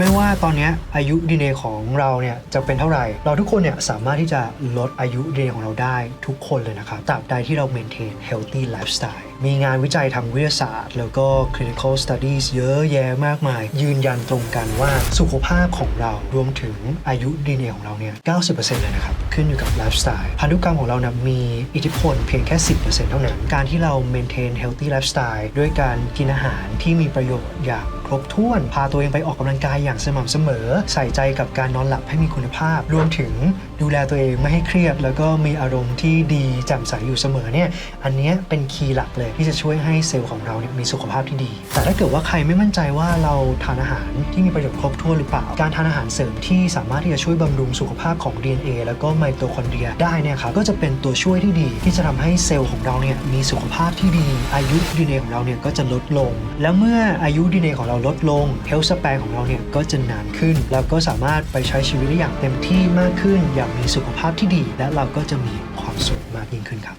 ไม่ว่าตอนนี้อายุ DNA ของเราเนี่ยจะเป็นเท่าไหร่ เราทุกคนเนี่ยสามารถที่จะลดอายุ DNA ของเราได้ทุกคนเลยนะครับตราบใดที่เรา maintain healthy lifestyle มีงานวิจัยทางวิทยาศาสตร์ แล้วก็ clinical studies เยอะแยะมากมาย ยืนยันตรงกันว่าสุขภาพของเรารวมถึงอายุ DNA ของเราเนี่ย 90%เลยนะครับ ขึ้นอยู่กับไลฟ์สไตล์พันธุกรรมของเรานะมีอิทธิพลเพียงแค่ 10%เท่านั้น การที่เรา maintain healthy lifestyle ด้วยการกินอาหารที่มีประโยชน์อย่างครบถ้วน พาตัวเองไปออกกำลังกายอย่างสม่ำเสมอ ใส่ใจกับการนอนหลับให้มีคุณภาพ รวมถึงดูแลตัวเองไม่ให้เครียด แล้วก็มีอารมณ์ที่ดีแจ่มใสอยู่เสมอเนี่ยอันนี้เป็นคีย์หลักเลยที่จะช่วยให้เซลล์ของเราเนี่ยมีสุขภาพที่ดี แต่ถ้าเกิดว่าใครไม่มั่นใจว่าเราทานอาหารที่มีประโยชน์ครบถ้วนหรือเปล่า การทานอาหารเสริมที่สามารถที่จะช่วยบำรุงสุขภาพของ DNA แล้วก็ไมโตคอนเดรียได้เนี่ยครับก็จะเป็นตัวช่วยที่ดี ที่จะทำให้เซลล์ของเราเนี่ยมีสุขภาพที่ดี อายุ DNA ของเราเนี่ยก็จะลดลง แล้วเมื่ออายุ DNA ของเราลดลง health span ของเราเนี่ยก็จะนานขึ้น แล้วก็สามารถไปใช้ชีวิตได้อย่างเต็มที่มากขึ้นอย่างมีสุขภาพที่ดี และเราก็จะมีความสุขมากยิ่งขึ้นครับ